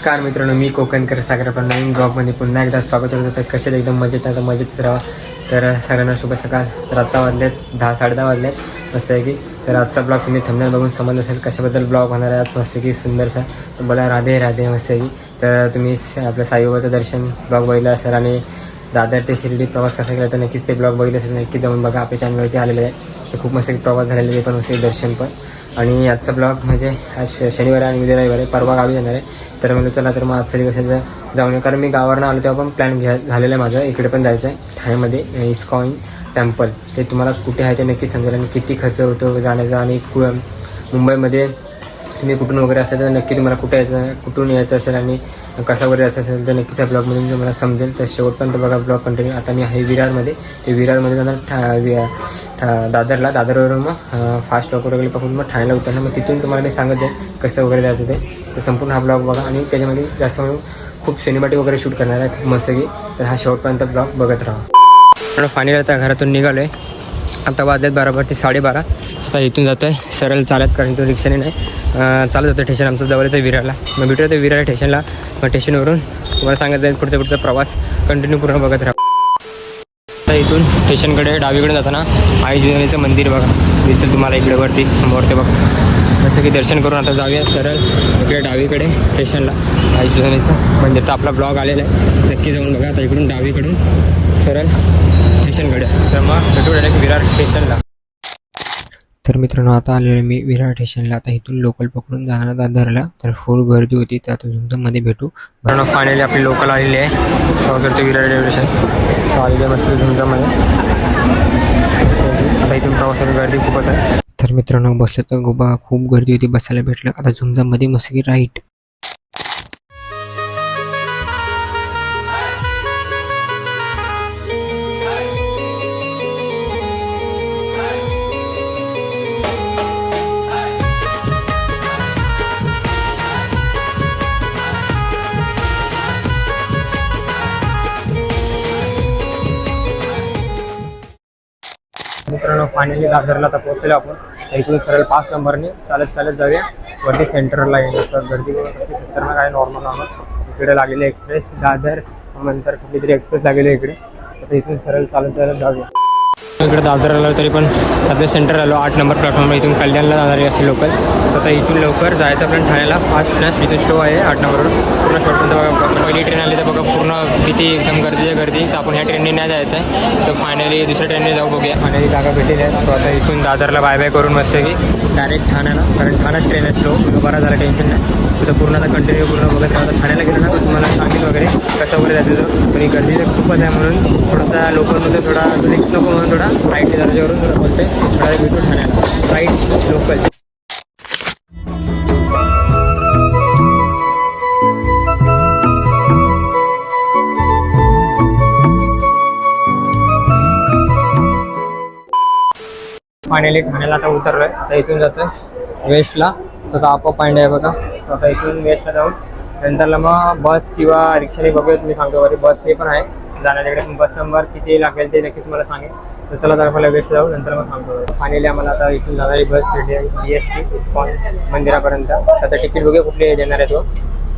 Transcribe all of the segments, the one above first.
नमस्कार मित्रांनो मी कोकणकर सागर आपण नवीन ब्लॉगमध्ये पुन्हा एकदा स्वागत करतो. तर कसे एकदम मजेत आता मजेत राहा. तर सगळ्यांना शुभ सकाळ. तर आत्ता वाजलेत दहा साडे दहा वाजलेत. मस्त आहे की. तर आजचा ब्लॉग तुम्ही थंबनेल बघून समजलं असेल कशाबद्दल ब्लॉग होणार आहे. आज मस्त की सुंदरसा. तर बोला राधे राधे मस्त आहे की. तर तुम्ही स- आपल्या साईबाबाचं दर्शन ब्लॉग बघितलं असेल आणि दादर ते शिर्डी प्रवास कसा केला तर नक्कीच ते ब्लॉग बघितलं असेल. नक्की जाऊन बघा. आपल्या चॅनलवरती आलेले आहे. तर खूप मस्त प्रवास झालेले आहे पण मस्त आहे दर्शन पण. आणि आजचा ब्लॉग म्हणजे आज श- शनिवार आणि उद्या रविवार आहे. परवा गावी जाणार आहे. तर म्हणलं चला तर मग आजच्या दिवसाचं जाऊन येऊ. कारण मी गावावरनं आलो तेव्हा पण प्लॅन घ्या झालेलं आहे माझं. इकडे पण जायचं आहे ठाण्यामध्ये इस्कॉइन टेम्पल ते तुम्हाला कुठे आहे ते नक्की समजेल. आणि किती खर्च होतो जाण्याचा आणि मुंबईमध्ये तुम्ही कुठून वगैरे असेल तर नक्की तुम्हाला कुठे यायचं कुठून यायचं असेल आणि कसा वगैरे यायचं असेल तर नक्कीच या ब्लॉगमधून तुम्हाला समजेल. तर शेवटपर्यंत बघा ब्लॉग कंटिन्यू आता मी आहे विरारमध्ये. ते विरारमध्ये जाणार ठा वि ठा दादरला. दादरवरून मग फास्ट लवकर वगैरे पकडून मग ठाण्याला उतरणार. मग तिथून तुम्हाला मी सांगत जाईल कसं वगैरे जायचं ते. तर संपूर्ण हा ब्लॉग बघा. आणि त्याच्यामध्ये जास्त म्हणून खूप सिनेमॅटिक वगैरे शूट करणार आहे मस्त की तर हा शेवटपर्यंत ब्लॉग बघत राहा. फायनल आता घरातून निघालो आहे आता वाजलेत बरोबर ते साडेबारा. आता इथून जातो आहे सरळ चालत कारण तो रिक्षाने नाही. चालत जातो स्टेशन आमचं जवळचं आहे विरारला. मग भेटूया ते विरार स्टेशनला मग स्टेशनवरून तुम्हाला सांगत जाईल पुढचा पुढचा प्रवास. कंटिन्यू पूर्ण बघत राहा. आता इथून स्टेशनकडे डावीकडे जाताना आई जिजाणीचं मंदिर बघा. दिसेल तुम्हाला इकडे वरती समोर बघा. जसं की दर्शन करून आता जाऊया सरळ इकडे डावीकडे स्टेशनला आई जुनेचं मंदिर तर आपला ब्लॉग आलेला आहे. नक्की जाऊन बघा. आता इकडून डावीकडून सरळ स्टेशनकडे. तर मग भेटू डायरेक्ट विरार स्टेशनला तर मित्रांनो आता आलेलो मी विरार स्टेशनला आता इथून लोकल पकडून जाणार दादरला तर फुल गर्दी होती तर आता झुमझममध्ये भेटू. मित्रांनो फायनली आपली लोकल आलेली आहे. स्वागत ते विरार रेल्वे स्टेशन आलेली आहे मस्त झुमझममध्ये आता इथून प्रवासाची गर्दी खूपच आहे. तर मित्रांनो बसलं तर गोबा खूप गर्दी होती. बसायला भेटलं. आता झुमझममध्ये मस्त की राईट. फायनली दादरला आता पोहोचलो आपण. तर इकडून सरळ पाच नंबरने चालत चालत जाऊया. वरती सेंटरला येणार तर गर्दी बघा आहे नॉर्मल नॉर्मल इकडे लागलेले एक्सप्रेस दादर नंतर कुठली तरी एक्सप्रेस लागलेली इकडे. आता इथून सरळ चालत चालत जाऊया. इकडे दादर आलो तरी पण सध्या सेंटर आलो. आठ नंबर प्लॅटफॉर्मला इथून कल्याणला जाणारी असे लोकल आता इथून लवकर जायचं आपण ठाण्याला. फास्ट स्नॅच इथून शो आहे आठ नंबरवर पूर्ण शॉर्टपर्यंत बघा पहिली ट्रेन आली तर बघा पूर्ण किती एकदम गर्दीच्या गर्दी. तर आपण ह्या ट्रेनने नाही जायचं आहे तर फायनली दुसऱ्या ट्रेनने जाऊ बघूया. फायनली जागा भेटेल आहे तो आता इथून दादरला बाय बाय करून मस्त की. डायरेक्ट ठाण्याला. कारण ठाण्याच ट्रेन आहे स्लो बरा झाला टेन्शन नाही. तिथं पूर्ण आता कंटिन्यू पूर्ण बघत राहता ठाण्याला गेलो ना तर तुम्हाला सांगेल वगैरे कसं वगैरे जायचं पण ही गर्दी तर खूपच आहे म्हणून थोडासा लोकलमध्ये थोडा रिक्स नको म्हणून थोडा राईटने दर्जावरून थोडं बोलते डायरेक्ट भेटू ठाण्याला राईट लोकल फायनली ठाण्याला आता उतरलो आहे तर इथून जातोय वेस्टला आता आपा पॉईंट आहे बघा. आता इथून वेस्टला जाऊन नंतरला मग बस किंवा रिक्षाने बघूया मी सांगतो वगैरे बसने पण आहे. जाण्याकडे पण बस नंबर किती लागेल ते नक्की तुम्हाला सांगेल. तर चला तर आपल्याला वेस्ट जाऊ नंतर मग सांगतो फायनली आम्हाला आता इथून जाणारी बस भेटली आहे बी एस टी इस्कॉन मंदिरापर्यंत. आता तिकीट वगैरे कुठले देणार आहे तो?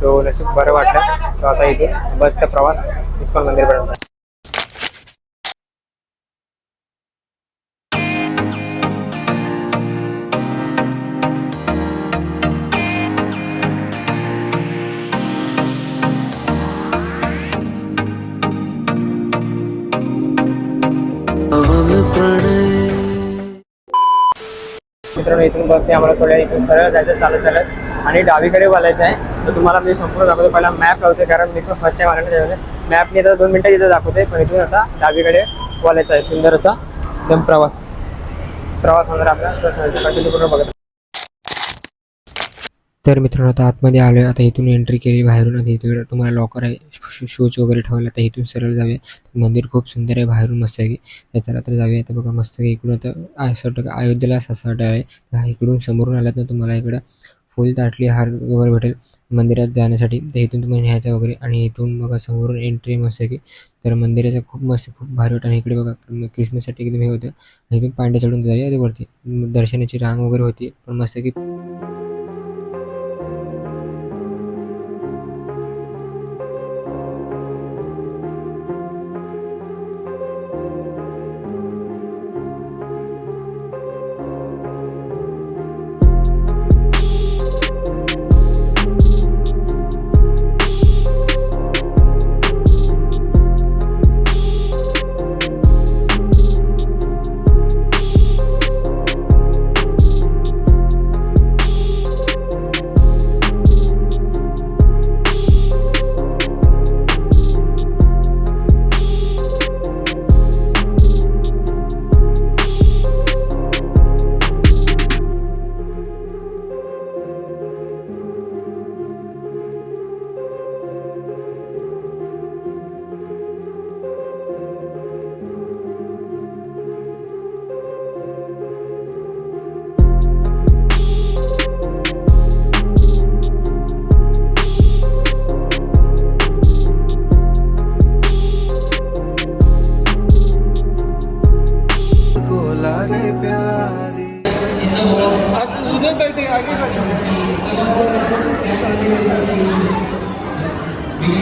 तो नशीब बरं वाटलं. तो आता इथे बसचा प्रवास इस्कॉन मंदिरपर्यंत. मित्रांनो इथून बसते आम्हाला थोड्या इथून सरळ जायचं चालत चालत. आणि डावीकडे बोलायचं आहे. तर तुम्हाला मी संपूर्ण दाखवतो. पहिला मॅप लावते कारण मी पण फर्स्ट टाइम आल्याने मॅपने आता दोन मिनटं इथं दाखवते पण इथून आता डावीकडे बोलायचं आहे. सुंदर असा एकदम प्रवास. प्रवास होणार आपला. कंटिन्यू करून बघत तर मित्रांनो आता आतमध्ये आलो आहे आता इथून एंट्री केली बाहेरून. आता इकडे तुम्हाला लॉकर आहे. शू शूज वगैरे ठेवायला आता इथून सरळ जाऊया. मंदिर खूप सुंदर आहे बाहेरून मस्त आहे. की त्याच्या रात्र जाऊया. आता बघा मस्त आहे. इकडून आता असं वाटतं का अयोध्येला ससाट आहे इकडून समोरून आलात ना तुम्हाला इकडं फुल ताटली हार वगैरे भेटेल मंदिरात जाण्यासाठी. तर इथून तुम्ही न्यायचं वगैरे. आणि इथून बघा समोरून एंट्री मस्त आहे की. तर मंदिराचं खूप मस्त खूप भारी वाटतं. आणि इकडे बघा क्रिसमससाठी एकदम हे होतं. आणि इथून पांड्या चढून जाऊया. ते वरती दर्शनाची रांग वगैरे होती पण मस्त की.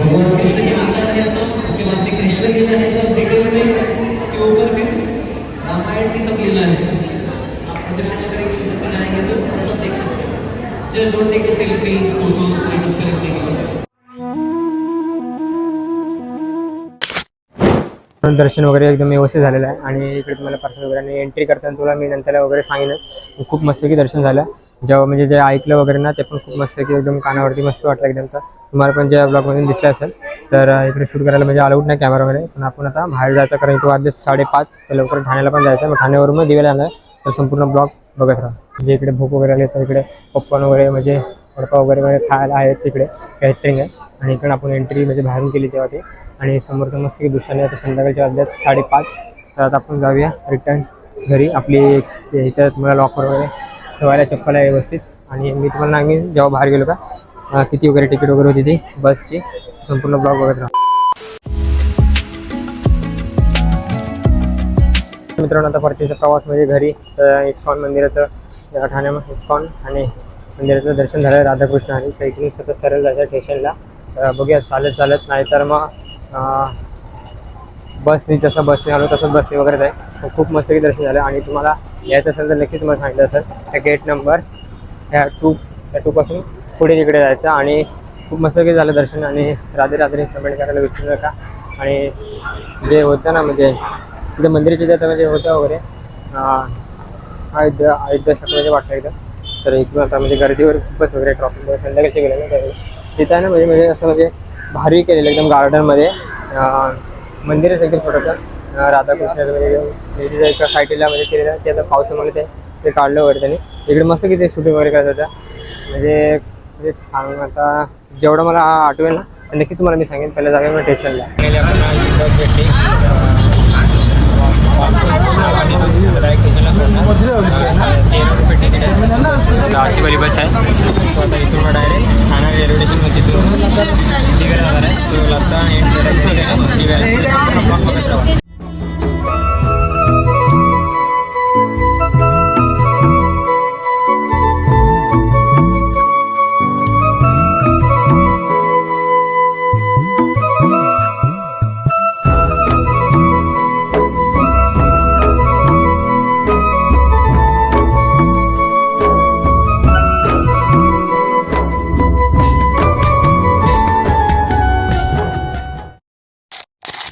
भगवान कृष्ण के अवतार है सब उसके बाद में कृष्ण लीला है सब डिटेल में उसके ऊपर फिर रामायण की सब लीला है आप प्रदर्शन करेंगे फिर आएंगे तो आप सब देख सकते हैं just don't take selfies photos status पर रखने के लिए दर्शन वगैरे एकदम व्यवस्थित झालेलं आहे. आणि इकडे तुम्हाला पार्सल वगैरे आणि एंट्री करताना तुला मी नंतरला वगैरे सांगेनच. खूप मस्तपैकी दर्शन झालं. जेव्हा म्हणजे जे ऐकलं वगैरे ना ते पण खूप मस्तपैकी एकदम कानावरती मस्त वाटलं एकदम तर. तुम्हाला पण ज्या ब्लॉगमधून दिसलं असेल तर इकडे शूट करायला म्हणजे अलाउड नाही कॅमेरा वगैरे पण आपण आता बाहेर जायचं कारण इथं वाजले साडेपाच तर लवकर ठाण्याला पण जायचं मग ठाण्यावरून मग दिवेला जाणार तर संपूर्ण ब्लॉग बघत राहा. म्हणजे इकडे भूक वगैरे आले तर इकडे पॉपकॉर्न वगैरे म्हणजे वडपाव वगैरे वगैरे खायला आहेत इकडे. कॅटरिंग आहे. आणि इकडे आपण एंट्री म्हणजे बाहेरून केली तेव्हा ते. आणि समोरचं मस्त दृश्याने आता संध्याकाळच्या वाजल्यात साडेपाच. तर आता आपण जाऊया. रिटर्न घरी. आपली एक- इथं तुम्हाला लॉकर वगैरे ठेवायला चप्पल आहे व्यवस्थित. आणि मी तुम्हाला सांगेन जेव्हा बाहेर गेलो का किती वगैरे तिकीट वगैरे होती ती? बसची. संपूर्ण ब्लॉग बघत राहा. मित्रांनो आता परतीचा प्रवास म्हणजे घरी तर इस्कॉन मंदिराचं ठाण्यामध्ये इस्कॉन आणि मंदिराचं दर्शन झालं राधाकृष्ण आणि इकडून सतत सरळ जायचं स्टेशनला तर बघूया चालत चालत नाही तर मग बसनी जसं बसने आलो तसंच बसने वगैरे जाय खूप मस्त दर्शन झालं. आणि तुम्हाला यायचं असेल तर नक्की तुम्हाला सांगितलं असेल त्या गेट नंबर ह्या टू त्या टूपासून पुढे तिकडे जायचं आणि खूप मस्त झालं दर्शन आणि रात्री रात्री कमेंट करायला विसरू नका. आणि जे होतं ना म्हणजे तिथे मंदिराच्या तिथं म्हणजे होतं वगैरे. अयोध्या अयोध्या म्हणजे वाटलं एकदम तर इकडून आता म्हणजे गर्दीवर खूपच वगैरे ट्रॉफिक वगैरे संध्याकाळचे गेले ना त्यावेळी. तिथं आहे ना म्हणजे म्हणजे असं म्हणजे भारी केलेलं एकदम गार्डनमध्ये मंदिर मंदिरच एकदम छोटंसं. राधाकृष्णाचं म्हणजे तिथं एका साईडला म्हणजे केलेलं ते आता पावसामुळे ते ते काढलं वगैरे त्यांनी. इकडे मस्त किती शूटिंग वगैरे करत होतं म्हणजे म्हणजे सांग आता जेवढं मला आठवेल ना नक्की तुम्हाला मी सांगेन पहिल्या जागा मी स्टेशनला भेटली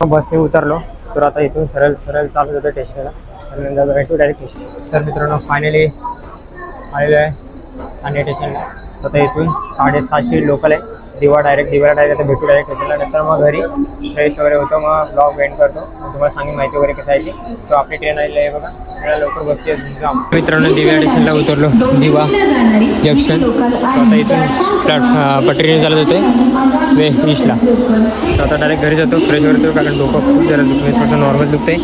बसने उतरलो. तर आता इथून सरळ सरळ चालत होतं स्टेशनला आणि भेटू डायरेक्ट स्टेशन तर मित्रांनो फायनली आलेलो आहे. ठाणे स्टेशनला तर आता इथून साडेसातची लोकल आहे. दिवा डायरेक्ट दिवाला डायरेक्ट भेटू डायरेक्ट स्टेशनला नंतर मग घरी फ्रेश वगैरे होतो मग ब्लॉग एंड करतो. तुम्हाला सांगेन माहिती वगैरे कसं आहे ती. तो आपली ट्रेन आलेली आहे बघा. आपल्याला लवकर बसते मित्रांनो दिव्या स्टेशनला उतरलो. दिवा जंक्शन आता इथून प्लॅट पटरीने चालत होते वे ईस्टला स्वतः आता डायरेक्ट घरी जातो. फ्रेश वगैरे कारण डोकं खूप जरा दुखते थोडंसं नॉर्मल दुखते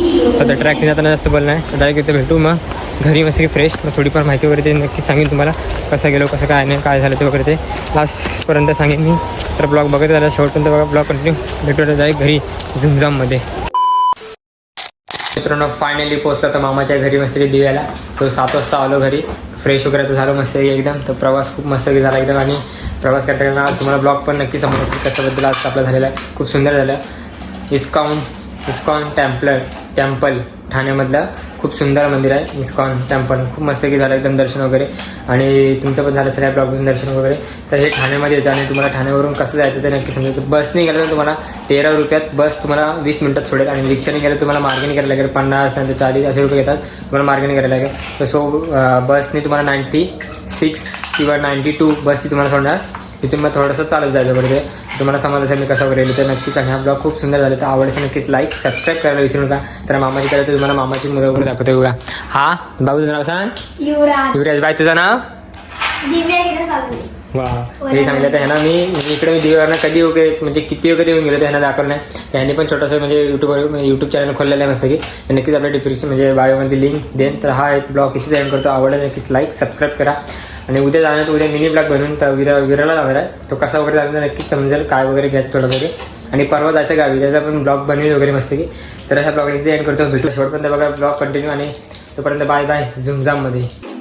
आता ट्रॅकने जाताना जास्त बल नाही डायरेक्ट इथे भेटू मग. घरी मस्त फ्रेश मग थोडीफार माहिती वगैरे ते नक्की सांगेन तुम्हाला कसं गेलो कसं काय नाही काय झालं ते वगैरे ते. लास्टपर्यंत सांगेन मी. तर ब्लॉग बघत झाला शेवटपर्यंत बघा ब्लॉग कंटिन्यू भेटवत जाईल घरी झुमझाममध्ये. मित्रांनो फायनली पोहोचलं तर मामाच्या घरी मस्त दिव्याला. तो सात वाजता आलो घरी. फ्रेश वगैरे तर झालं मस्त एकदम. तर प्रवास खूप मस्त झाला एकदम आणि प्रवास करता करताना तुम्हाला ब्लॉग पण नक्की समजत असेल कशाबद्दल आज आपला झालेला आहे. खूप सुंदर झालं. इस्कॉन इस्कॉन टेम्पलर टेम्पल ठाण्यामधलं. खूप सुंदर मंदिर आहे. इस्कॉन टेम्पल खूप मस्त की झालं एकदम दर्शन वगैरे. आणि तुमचं पण झालं सगळ्या ब्लॉगमधून दर्शन वगैरे. तर हे ठाण्यामध्ये येतं आणि तुम्हाला ठाण्यावरून कसं जायचं ते नक्की समजेल बसने गेलं तर तुम्हाला तेरा रुपयात बस तुम्हाला वीस मिनिटात सोडेल आणि रिक्षाने गेलं तुम्हाला मार्गिंग करायला लागेल. पन्नास नंतर चाळीस असे रुपये घेतात. तुम्हाला मार्गेने करायला लागेल. तर सो बसने तुम्हाला नाईन्टी सिक्स किंवा नाईन्टी टू बसची तुम्हाला सोडणार. तिथून मग थोडंसं चालत जायचं वगैरे तुम्हाला समजलं असेल मी कसं वगैरे तर नक्कीच. आणि हा ब्लॉग खूप सुंदर झाला तर आवडचं नक्कीच लाईक सबस्क्राईब करायला विसरू नका. तर मामाची करायचं तुम्हाला मामाची मुलं वगैरे दाखवते बघा. हा भाऊ तुझं नाव सांग? युवराज. युवराज बाई तुझं नाव? वा. हे सांगितलं तर ह्यांना मी इकडे मी दिव्यावरनं कधी वगैरे म्हणजे किती वगैरे येऊन गेलो तर ह्यांना दाखवलं नाही. त्यांनी पण छोटंसं म्हणजे यूट्यूबवर यूट्यूब चॅनल खोललेलं आहे मस्त की. नक्कीच आपल्या डिस्क्रिप्शन म्हणजे बायोमध्ये लिंक देईन. तर हा एक ब्लॉग इथेच एंड करतो. आवडला नक्कीच लाईक सबस्क्राईब करा. आणि उद्या जाणार उद्या मिनी ब्लॉग बनवून तर विरा विराला जाणार आहे. तो कसा वगैरे जाणार नक्कीच समजेल काय वगैरे घ्यायचं थोडं वगैरे आणि परवा जायचं गावी त्याचा पण ब्लॉग बनवेल वगैरे मस्त की तर अशा ब्लॉग इथे एंड करतो. भेटू. शेवटपर्यंत बघा ब्लॉग कंटिन्यू आणि तोपर्यंत बाय बाय झुमझाममध्ये.